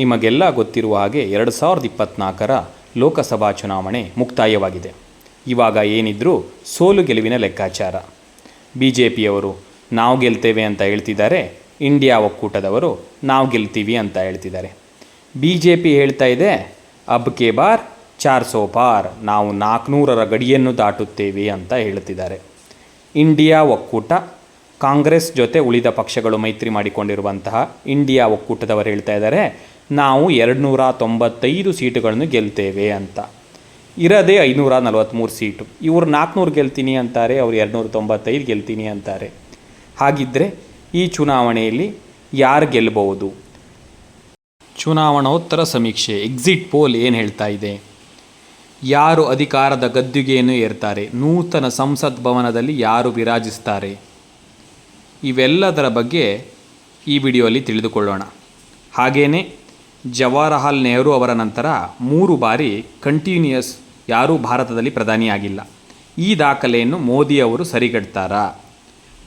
ನಿಮಗೆಲ್ಲ ಗೊತ್ತಿರುವ ಹಾಗೆ ಎರಡು ಸಾವಿರದ ಇಪ್ಪತ್ನಾಲ್ಕರ ಲೋಕಸಭಾ ಚುನಾವಣೆ ಮುಕ್ತಾಯವಾಗಿದೆ. ಇವಾಗ ಏನಿದ್ರೂ ಸೋಲು ಗೆಲುವಿನ ಲೆಕ್ಕಾಚಾರ. ಬಿ ಜೆ ಪಿಯವರು ನಾವು ಗೆಲ್ತೇವೆ ಅಂತ ಹೇಳ್ತಿದ್ದಾರೆ, ಇಂಡಿಯಾ ಒಕ್ಕೂಟದವರು ನಾವು ಗೆಲ್ತೀವಿ ಅಂತ ಹೇಳ್ತಿದ್ದಾರೆ. ಬಿ ಜೆ ಪಿ ಹೇಳ್ತಾ ಇದೆ, ಅಬ್ ಕೆ ಬಾರ್, ಚಾರ್ ಸೋ ಪಾರ್, ನಾವು ನಾಲ್ಕುನೂರರ ಗಡಿಯನ್ನು ದಾಟುತ್ತೇವೆ ಅಂತ ಹೇಳ್ತಿದ್ದಾರೆ. ಇಂಡಿಯಾ ಒಕ್ಕೂಟ, ಕಾಂಗ್ರೆಸ್ ಜೊತೆ ಉಳಿದ ಪಕ್ಷಗಳು ಮೈತ್ರಿ ಮಾಡಿಕೊಂಡಿರುವಂತಹ ಇಂಡಿಯಾ ಒಕ್ಕೂಟದವರು ಹೇಳ್ತಾ ಇದ್ದಾರೆ ನಾವು ಎರಡು ನೂರ ತೊಂಬತ್ತೈದು ಸೀಟುಗಳನ್ನು ಗೆಲ್ತೇವೆ ಅಂತ. ಇರೋದೇ ಐನೂರ ನಲವತ್ತ್ಮೂರು ಸೀಟು. ಇವರು ನಾಲ್ಕುನೂರು ಗೆಲ್ತೀನಿ ಅಂತಾರೆ, ಅವ್ರು ಎರಡುನೂರ ತೊಂಬತ್ತೈದು ಗೆಲ್ತೀನಿ ಅಂತಾರೆ. ಹಾಗಿದ್ದರೆ ಈ ಚುನಾವಣೆಯಲ್ಲಿ ಯಾರು ಗೆಲ್ಲಬಹುದು ಚುನಾವಣೋತ್ತರ ಸಮೀಕ್ಷೆ ಎಕ್ಸಿಟ್ ಪೋಲ್ ಏನು ಹೇಳ್ತಾ ಇದೆ? ಯಾರು ಅಧಿಕಾರದ ಗದ್ದುಗೆಯನ್ನು ಏರ್ತಾರೆ? ನೂತನ ಸಂಸತ್ ಭವನದಲ್ಲಿ ಯಾರು ವಿರಾಜಿಸ್ತಾರೆ? ಇವೆಲ್ಲದರ ಬಗ್ಗೆ ಈ ವಿಡಿಯೋಲಿ ತಿಳಿದುಕೊಳ್ಳೋಣ. ಹಾಗೆಯೇ ಜವಾಹರಲಾಲ್ ನೆಹರು ಅವರ ನಂತರ ಮೂರು ಬಾರಿ ಕಂಟಿನ್ಯೂಯಸ್ ಯಾರೂ ಭಾರತದಲ್ಲಿ ಪ್ರಧಾನಿಯಾಗಿಲ್ಲ. ಈ ದಾಖಲೆಯನ್ನು ಮೋದಿ ಅವರು ಸರಿಗಟ್ತಾರಾ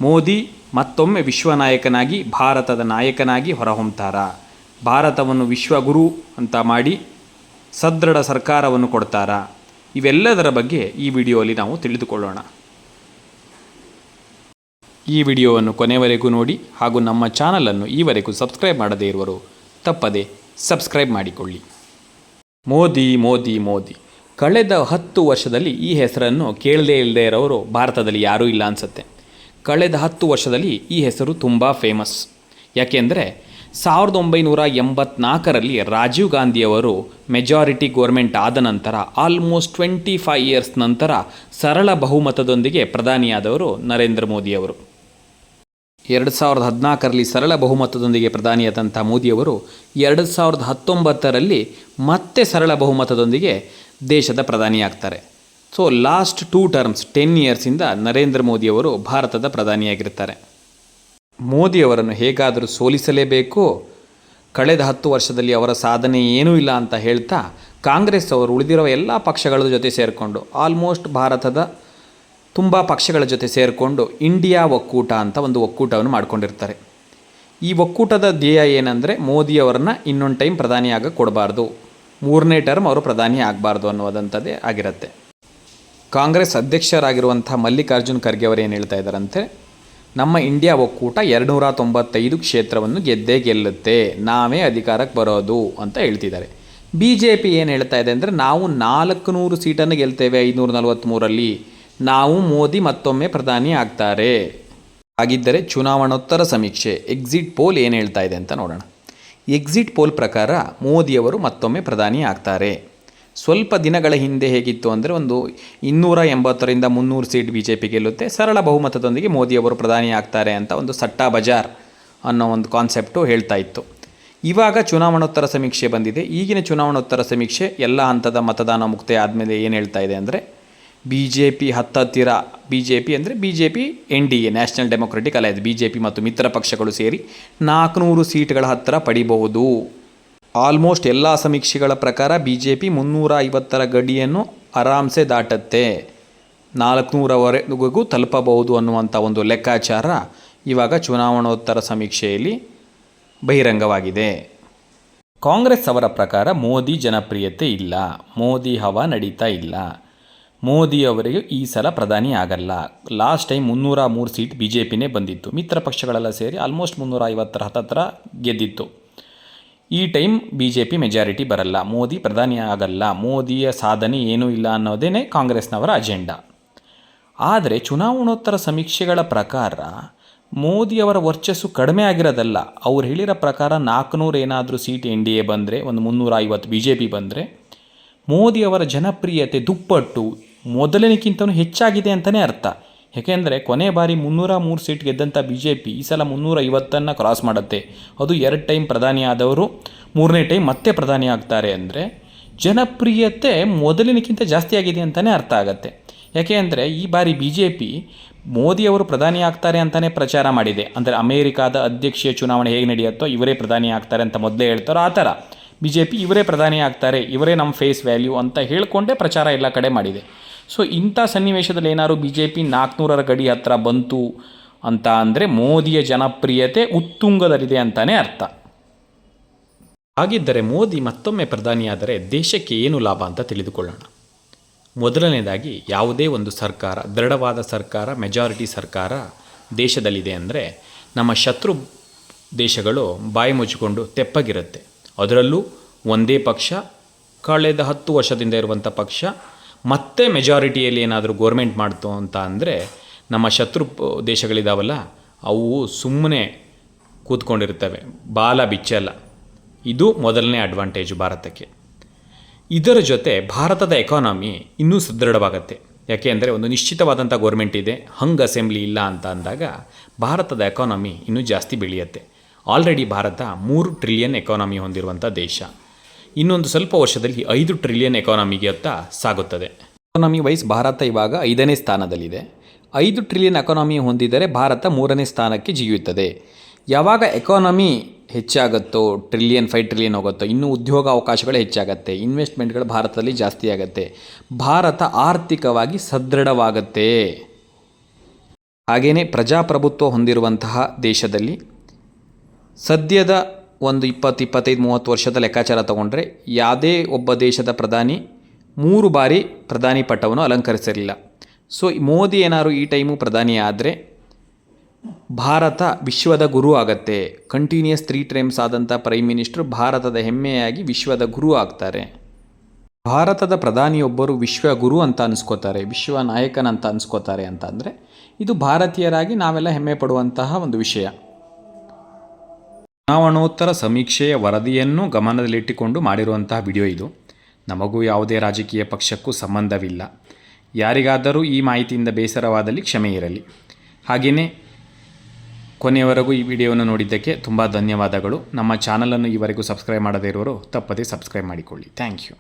ಮೋದಿ ಮತ್ತೊಮ್ಮೆ ವಿಶ್ವ ನಾಯಕನಾಗಿ ಭಾರತದ ನಾಯಕನಾಗಿ ಹೊರಹೊಮ್ತಾರಾ. ಭಾರತವನ್ನು ವಿಶ್ವಗುರು ಅಂತ ಮಾಡಿ ಸದೃಢ ಸರ್ಕಾರವನ್ನು ಕೊಡ್ತಾರಾ. ಇವೆಲ್ಲದರ ಬಗ್ಗೆ ಈ ವಿಡಿಯೋಲಿ ನಾವು ತಿಳಿದುಕೊಳ್ಳೋಣ. ಈ ವಿಡಿಯೋವನ್ನು ಕೊನೆವರೆಗೂ ನೋಡಿ ಹಾಗೂ ನಮ್ಮ ಚಾನಲನ್ನು ಈವರೆಗೂ ಸಬ್ಸ್ಕ್ರೈಬ್ ಮಾಡದೇ ಇರುವರು ತಪ್ಪದೆ ಸಬ್ಸ್ಕ್ರೈಬ್ ಮಾಡಿಕೊಳ್ಳಿ. ಮೋದಿ ಮೋದಿ ಮೋದಿ. ಕಳೆದ ಹತ್ತು ವರ್ಷದಲ್ಲಿ ಈ ಹೆಸರನ್ನು ಕೇಳದೇ ಇಲ್ಲದೇ ಇರೋರು ಭಾರತದಲ್ಲಿ ಯಾರೂ ಇಲ್ಲ ಅನಿಸುತ್ತೆ. ಕಳೆದ ಹತ್ತು ವರ್ಷದಲ್ಲಿ ಈ ಹೆಸರು ತುಂಬ ಫೇಮಸ್ ಯಾಕೆಂದರೆ ಸಾವಿರದ ಒಂಬೈನೂರ ಎಂಬತ್ನಾಲ್ಕರಲ್ಲಿ ರಾಜೀವ್ ಗಾಂಧಿಯವರು ಮೆಜಾರಿಟಿ ಗೋರ್ಮೆಂಟ್ ಆದ ನಂತರ ಆಲ್ಮೋಸ್ಟ್ ಟ್ವೆಂಟಿ ಫೈವ್ ಇಯರ್ಸ್ ನಂತರ ಸರಳ ಬಹುಮತದೊಂದಿಗೆ ಪ್ರಧಾನಿಯಾದವರು ನರೇಂದ್ರ ಮೋದಿಯವರು. ಎರಡು ಸಾವಿರದ ಹದಿನಾಲ್ಕರಲ್ಲಿ ಸರಳ ಬಹುಮತದೊಂದಿಗೆ ಪ್ರಧಾನಿಯಾದಂಥ ಮೋದಿಯವರು ಎರಡು ಸಾವಿರದ ಹತ್ತೊಂಬತ್ತರಲ್ಲಿ ಮತ್ತೆ ಸರಳ ಬಹುಮತದೊಂದಿಗೆ ದೇಶದ ಪ್ರಧಾನಿಯಾಗ್ತಾರೆ so last two terms ten ಇಯರ್ಸಿಂದ Narendra ಮೋದಿಯವರು ಭಾರತದ ಪ್ರಧಾನಿಯಾಗಿರ್ತಾರೆ. ಮೋದಿಯವರನ್ನು ಹೇಗಾದರೂ ಸೋಲಿಸಲೇಬೇಕು? ಕಳೆದ ಹತ್ತು ವರ್ಷದಲ್ಲಿ ಅವರ ಸಾಧನೆ ಏನೂ ಇಲ್ಲ ಅಂತ ಹೇಳ್ತಾ ಕಾಂಗ್ರೆಸ್ ಅವರು ಉಳಿದಿರುವ ಎಲ್ಲ ಪಕ್ಷಗಳ ಜೊತೆ ಸೇರಿಕೊಂಡು ಆಲ್ಮೋಸ್ಟ್ ಭಾರತದ ತುಂಬ ಪಕ್ಷಗಳ ಜೊತೆ ಸೇರಿಕೊಂಡು ಇಂಡಿಯಾ ಒಕ್ಕೂಟ ಅಂತ ಒಂದು ಒಕ್ಕೂಟವನ್ನು ಮಾಡಿಕೊಂಡಿರ್ತಾರೆ. ಈ ಒಕ್ಕೂಟದ ಧ್ಯೇಯ ಏನಂದರೆ ಮೋದಿಯವರನ್ನ ಇನ್ನೊಂದು ಟೈಮ್ ಪ್ರಧಾನಿಯಾಗ ಕೊಡಬಾರ್ದು. ಮೂರನೇ ಟರ್ಮ್ ಅವರು ಪ್ರಧಾನಿ ಆಗಬಾರ್ದು ಅನ್ನೋದಂಥದ್ದೇ ಆಗಿರುತ್ತೆ. ಕಾಂಗ್ರೆಸ್ ಅಧ್ಯಕ್ಷರಾಗಿರುವಂಥ ಮಲ್ಲಿಕಾರ್ಜುನ್ ಖರ್ಗೆ ಅವರು ಏನು ಹೇಳ್ತಾ ಇದ್ದಾರಂತೆ? ನಮ್ಮ ಇಂಡಿಯಾ ಒಕ್ಕೂಟ ಎರಡುನೂರ ತೊಂಬತ್ತೈದು ಕ್ಷೇತ್ರವನ್ನು ಗೆದ್ದೇ ಗೆಲ್ಲುತ್ತೆ. ನಾವೇ ಅಧಿಕಾರಕ್ಕೆ ಬರೋದು ಅಂತ ಹೇಳ್ತಿದ್ದಾರೆ. ಬಿ ಜೆ ಪಿ ಏನು ಹೇಳ್ತಾ ಇದೆ ಅಂದರೆ ನಾವು ನಾಲ್ಕು ನೂರು ಸೀಟನ್ನು ಗೆಲ್ತೇವೆ ಐದುನೂರ ನಲವತ್ತ್ಮೂರಲ್ಲಿ ನಾವು ಮೋದಿ ಮತ್ತೊಮ್ಮೆ ಪ್ರಧಾನಿ ಆಗ್ತಾರೆ. ಹಾಗಿದ್ದರೆ ಚುನಾವಣೋತ್ತರ ಸಮೀಕ್ಷೆ ಎಕ್ಸಿಟ್ ಪೋಲ್ ಏನು ಹೇಳ್ತಾ ಇದೆ ಅಂತ ನೋಡೋಣ. ಎಕ್ಸಿಟ್ ಪೋಲ್ ಪ್ರಕಾರ ಮೋದಿಯವರು ಮತ್ತೊಮ್ಮೆ ಪ್ರಧಾನಿ ಆಗ್ತಾರೆ. ಸ್ವಲ್ಪ ದಿನಗಳ ಹಿಂದೆ ಹೇಗಿತ್ತು ಅಂದರೆ ಒಂದು ಇನ್ನೂರ ಎಂಬತ್ತರಿಂದ ಮುನ್ನೂರು ಸೀಟ್ ಬಿ ಜೆ ಪಿ ಗೆಲ್ಲುತ್ತೆ. ಸರಳ ಬಹುಮತದೊಂದಿಗೆ ಮೋದಿಯವರು ಪ್ರಧಾನಿ ಆಗ್ತಾರೆ ಅಂತ ಒಂದು ಸಟ್ಟಾ ಬಜಾರ್ ಅನ್ನೋ ಒಂದು ಕಾನ್ಸೆಪ್ಟು ಹೇಳ್ತಾ ಇತ್ತು. ಇವಾಗ ಚುನಾವಣೋತ್ತರ ಸಮೀಕ್ಷೆ ಬಂದಿದೆ. ಈಗಿನ ಚುನಾವಣೋತ್ತರ ಸಮೀಕ್ಷೆ ಎಲ್ಲ ಹಂತದ ಮತದಾನ ಮುಕ್ತೆ ಆದಮೇಲೆ ಏನು ಹೇಳ್ತಾ ಇದೆ ಅಂದರೆ ಬಿ ಜೆ ಪಿ ಹತ್ತತ್ತಿರ ಬಿ ಜೆ ಪಿ ಅಂದರೆ B J P N D A, National Democratic Alliance B J P ಮತ್ತು ಮಿತ್ರ ಪಕ್ಷಗಳು ಸೇರಿ ನಾಲ್ಕುನೂರು ಸೀಟ್ಗಳ ಹತ್ತಿರ ಪಡಿಬಹುದು. ಆಲ್ಮೋಸ್ಟ್ ಎಲ್ಲ ಸಮೀಕ್ಷೆಗಳ ಪ್ರಕಾರ ಬಿ ಜೆ ಪಿ ಮುನ್ನೂರ ಐವತ್ತರ ಗಡಿಯನ್ನು ಆರಾಮ್ಸೆ ದಾಟತ್ತೆ. ನಾಲ್ಕುನೂರವರೆಗೂ ತಲುಪಬಹುದು ಅನ್ನುವಂಥ ಒಂದು ಲೆಕ್ಕಾಚಾರ ಇವಾಗ ಚುನಾವಣೋತ್ತರ ಸಮೀಕ್ಷೆಯಲ್ಲಿ ಬಹಿರಂಗವಾಗಿದೆ. ಕಾಂಗ್ರೆಸ್ ಅವರ ಪ್ರಕಾರ ಮೋದಿ ಜನಪ್ರಿಯತೆ ಇಲ್ಲ, ಮೋದಿ ಹವಾ ನಡೀತಾ ಇಲ್ಲ. ಮೋದಿ ಅವರಿಗೆ ಈ ಸಲ ಪ್ರಧಾನಿ ಆಗಲ್ಲ. ಲಾಸ್ಟ್ ಟೈಮ್ ಮುನ್ನೂರ ಮೂರು ಸೀಟ್ ಬಿ ಜೆ ಪಿನೇ ಬಂದಿತ್ತು. ಮಿತ್ರ ಪಕ್ಷಗಳೆಲ್ಲ ಸೇರಿ ಆಲ್ಮೋಸ್ಟ್ ಮುನ್ನೂರ ಐವತ್ತರ, ಹತ್ತತ್ರ ಗೆದ್ದಿತ್ತು. ಈ time B J P majority ಬರಲ್ಲ. ಮೋದಿ ಪ್ರಧಾನಿ ಆಗಲ್ಲ. ಮೋದಿಯ ಸಾಧನೆ ಏನೂ ಇಲ್ಲ ಅನ್ನೋದೇ ಕಾಂಗ್ರೆಸ್ನವರ ಅಜೆಂಡಾ. ಆದರೆ ಚುನಾವಣೋತ್ತರ ಸಮೀಕ್ಷೆಗಳ ಪ್ರಕಾರ ಮೋದಿಯವರ ವರ್ಚಸ್ಸು ಕಡಿಮೆ ಆಗಿರೋದಲ್ಲ. ಅವ್ರು ಹೇಳಿರೋ ಪ್ರಕಾರ ನಾಲ್ಕುನೂರು ಏನಾದರೂ ಸೀಟ್ ಎನ್ ಡಿ ಎ ಬಂದರೆ, ಒಂದು ಮುನ್ನೂರ ಐವತ್ತು ಬಿ ಜೆ ಪಿ ಬಂದರೆ ಮೋದಿಯವರ ಜನಪ್ರಿಯತೆ ದುಪ್ಪಟ್ಟು ಮೊದಲಿನಕ್ಕಿಂತಲೂ ಹೆಚ್ಚಾಗಿದೆ ಅಂತಲೇ ಅರ್ಥ. ಏಕೆಂದರೆ ಕೊನೆ ಬಾರಿ ಮುನ್ನೂರ ಮೂರು ಸೀಟ್ ಗೆದ್ದಂಥ ಬಿ ಜೆ ಪಿ ಈ ಸಲ ಮುನ್ನೂರ ಐವತ್ತನ್ನು ಕ್ರಾಸ್ ಮಾಡುತ್ತೆ. ಅದು ಎರಡು ಟೈಮ್ ಪ್ರಧಾನಿ ಆದವರು, ಮೂರನೇ ಟೈಮ್ ಮತ್ತೆ ಪ್ರಧಾನಿ ಆಗ್ತಾರೆ ಅಂದರೆ ಜನಪ್ರಿಯತೆ ಮೊದಲಿನಕ್ಕಿಂತ ಜಾಸ್ತಿ ಆಗಿದೆ ಅಂತಲೇ ಅರ್ಥ ಆಗುತ್ತೆ. ಯಾಕೆ ಅಂದರೆ ಈ ಬಾರಿ ಬಿ ಜೆ ಪಿ ಮೋದಿಯವರು ಪ್ರಧಾನಿ ಆಗ್ತಾರೆ ಅಂತಲೇ ಪ್ರಚಾರ ಮಾಡಿದೆ. ಅಂದರೆ ಅಮೇರಿಕಾದ ಅಧ್ಯಕ್ಷೀಯ ಚುನಾವಣೆ ಹೇಗೆ ನಡೆಯುತ್ತೋ ಇವರೇ ಪ್ರಧಾನಿ ಆಗ್ತಾರೆ ಅಂತ ಮೊದಲೇ ಹೇಳ್ತಾರೋ ಆ ಥರ. ಬಿ ಜೆ ಪಿ ಇವರೇ ಪ್ರಧಾನಿ ಆಗ್ತಾರೆ, ಇವರೇ ನಮ್ಮ ಫೇಸ್ ವ್ಯಾಲ್ಯೂ ಅಂತ ಹೇಳಿಕೊಂಡೇ ಪ್ರಚಾರ ಎಲ್ಲ ಕಡೆ ಮಾಡಿದೆ. ಸೊ ಇಂಥ ಸನ್ನಿವೇಶದಲ್ಲಿ ಏನಾದ್ರು ಬಿ ಜೆ ಪಿ ನಾಲ್ಕುನೂರರ ಗಡಿ ಹತ್ರ ಬಂತು ಅಂತ ಅಂದರೆ ಮೋದಿಯ ಜನಪ್ರಿಯತೆ ಉತ್ತುಂಗದಲ್ಲಿದೆ ಅಂತಲೇ ಅರ್ಥ. ಹಾಗಿದ್ದರೆ ಮೋದಿ ಮತ್ತೊಮ್ಮೆ ಪ್ರಧಾನಿಯಾದರೆ ದೇಶಕ್ಕೆ ಏನು ಲಾಭ ಅಂತ ತಿಳಿದುಕೊಳ್ಳೋಣ. ಮೊದಲನೇದಾಗಿ ಯಾವುದೇ ಒಂದು ಸರ್ಕಾರ, ದೃಢವಾದ ಸರ್ಕಾರ ಮೆಜಾರಿಟಿ ಸರ್ಕಾರ ದೇಶದಲ್ಲಿದೆ ಅಂದರೆ ನಮ್ಮ ಶತ್ರು ದೇಶಗಳು ಬಾಯಿ ಮುಚ್ಚಿಕೊಂಡು ತೆಪ್ಪಗಿರುತ್ತೆ. ಅದರಲ್ಲೂ ಒಂದೇ ಪಕ್ಷ, ಕಳೆದ ಹತ್ತು ವರ್ಷದಿಂದ ಇರುವಂಥ ಪಕ್ಷ ಮತ್ತೆ ಮೆಜಾರಿಟಿಯಲ್ಲಿ ಏನಾದರೂ ಗೋರ್ಮೆಂಟ್ ಮಾಡ್ತು ಅಂತ ಅಂದರೆ ನಮ್ಮ ಶತ್ರು ದೇಶಗಳಿದಾವಲ್ಲ, ಅವು ಸುಮ್ಮನೆ ಕೂತ್ಕೊಂಡಿರ್ತವೆ, ಬಾಲ ಬಿಚ್ಚಲ್ಲ. ಇದು ಮೊದಲನೇ ಅಡ್ವಾಂಟೇಜು ಭಾರತಕ್ಕೆ. ಇದರ ಜೊತೆ ಭಾರತದ ಎಕಾನಮಿ ಇನ್ನೂ ಸದೃಢವಾಗತ್ತೆ. ಯಾಕೆ ಅಂದರೆ ಒಂದು ನಿಶ್ಚಿತವಾದಂಥ ಗೋರ್ಮೆಂಟ್ ಇದೆ, ಹಂಗ್ ಅಸೆಂಬ್ಲಿ ಇಲ್ಲ ಅಂತ ಅಂದಾಗ ಭಾರತದ ಎಕಾನಮಿ ಇನ್ನೂ ಜಾಸ್ತಿ ಬೆಳೆಯುತ್ತೆ. ಆಲ್ರೆಡಿ ಭಾರತ ಮೂರು ಟ್ರಿಲಿಯನ್ ಎಕಾನಮಿ ಹೊಂದಿರುವಂಥ ದೇಶ. ಇನ್ನೊಂದು ಸ್ವಲ್ಪ ವರ್ಷದಲ್ಲಿ ಐದು ಟ್ರಿಲಿಯನ್ ಎಕಾನಮಿಗೆ ಅತ್ತ ಸಾಗುತ್ತದೆ. ಎಕಾನಮಿ ವೈಸ್ ಭಾರತ ಇವಾಗ ಐದನೇ ಸ್ಥಾನದಲ್ಲಿದೆ. ಐದು ಟ್ರಿಲಿಯನ್ ಎಕಾನಮಿ ಹೊಂದಿದರೆ ಭಾರತ ಮೂರನೇ ಸ್ಥಾನಕ್ಕೆ ಜಿಗಿಯುತ್ತದೆ. ಯಾವಾಗ ಎಕಾನಮಿ ಹೆಚ್ಚಾಗುತ್ತೋ ಟ್ರಿಲಿಯನ್ ಫೈವ್ ಟ್ರಿಲಿಯನ್ ಹೋಗುತ್ತೋ, ಇನ್ನೂ ಉದ್ಯೋಗ ಅವಕಾಶಗಳು ಹೆಚ್ಚಾಗತ್ತೆ ಇನ್ವೆಸ್ಟ್ಮೆಂಟ್ಗಳು ಭಾರತದಲ್ಲಿ ಜಾಸ್ತಿ ಆಗುತ್ತೆ. ಭಾರತ ಆರ್ಥಿಕವಾಗಿ ಸದೃಢವಾಗುತ್ತೆ. ಹಾಗೆಯೇ ಪ್ರಜಾಪ್ರಭುತ್ವ ಹೊಂದಿರುವಂತಹ ದೇಶದಲ್ಲಿ ಸದ್ಯದ ಒಂದು ಇಪ್ಪತ್ತು, ಇಪ್ಪತ್ತೈದು, ಮೂವತ್ತು ವರ್ಷದ ಲೆಕ್ಕಾಚಾರ ತಗೊಂಡ್ರೆ ಯಾವುದೇ ಒಬ್ಬ ದೇಶದ ಪ್ರಧಾನಿ ಮೂರು ಬಾರಿ ಪ್ರಧಾನಿ ಪಟ್ಟವನ್ನು ಅಲಂಕರಿಸಿರಲಿಲ್ಲ. ಸೊ ಮೋದಿ ಏನಾದ್ರು ಈ ಟೈಮು ಪ್ರಧಾನಿ ಆದರೆ ಭಾರತ ವಿಶ್ವದ ಗುರು ಆಗತ್ತೆ. ಕಂಟಿನ್ಯೂಸ್ ತ್ರೀ ಟೈಮ್ಸ್ ಆದಂಥ ಪ್ರೈಮ್ ಮಿನಿಸ್ಟರ್ ಭಾರತದ ಹೆಮ್ಮೆಯಾಗಿ ವಿಶ್ವದ ಗುರು ಆಗ್ತಾರೆ. ಭಾರತದ ಪ್ರಧಾನಿಯೊಬ್ಬರು ವಿಶ್ವ ಗುರು ಅಂತ ಅನ್ಸ್ಕೋತಾರೆ, ವಿಶ್ವ ನಾಯಕನಂತ ಅನಿಸ್ಕೋತಾರೆ ಅಂತ ಅಂದರೆ ಇದು ಭಾರತೀಯರಾಗಿ ನಾವೆಲ್ಲ ಹೆಮ್ಮೆ ಪಡುವಂತಹ ಒಂದು ವಿಷಯ. ಚುನಾವಣೋತ್ತರ ಸಮೀಕ್ಷೆಯ ವರದಿಯನ್ನು ಗಮನದಲ್ಲಿಟ್ಟುಕೊಂಡು ಮಾಡಿರುವಂತಹ ವಿಡಿಯೋ ಇದು. ನಮಗೂ ಯಾವುದೇ ರಾಜಕೀಯ ಪಕ್ಷಕ್ಕೂ ಸಂಬಂಧವಿಲ್ಲ. ಯಾರಿಗಾದರೂ ಈ ಮಾಹಿತಿಯಿಂದ ಬೇಸರವಾದಲ್ಲಿ ಕ್ಷಮೆ ಇರಲಿ. ಹಾಗೆಯೇ ಕೊನೆಯವರೆಗೂ ಈ ವಿಡಿಯೋವನ್ನು ನೋಡಿದ್ದಕ್ಕೆ ತುಂಬ ಧನ್ಯವಾದಗಳು. ನಮ್ಮ ಚಾನಲನ್ನು ಈವರೆಗೂ ಸಬ್ಸ್ಕ್ರೈಬ್ ಮಾಡದೇ ಇರೋರು ತಪ್ಪದೇ ಸಬ್ಸ್ಕ್ರೈಬ್ ಮಾಡಿಕೊಳ್ಳಿ. Thank you.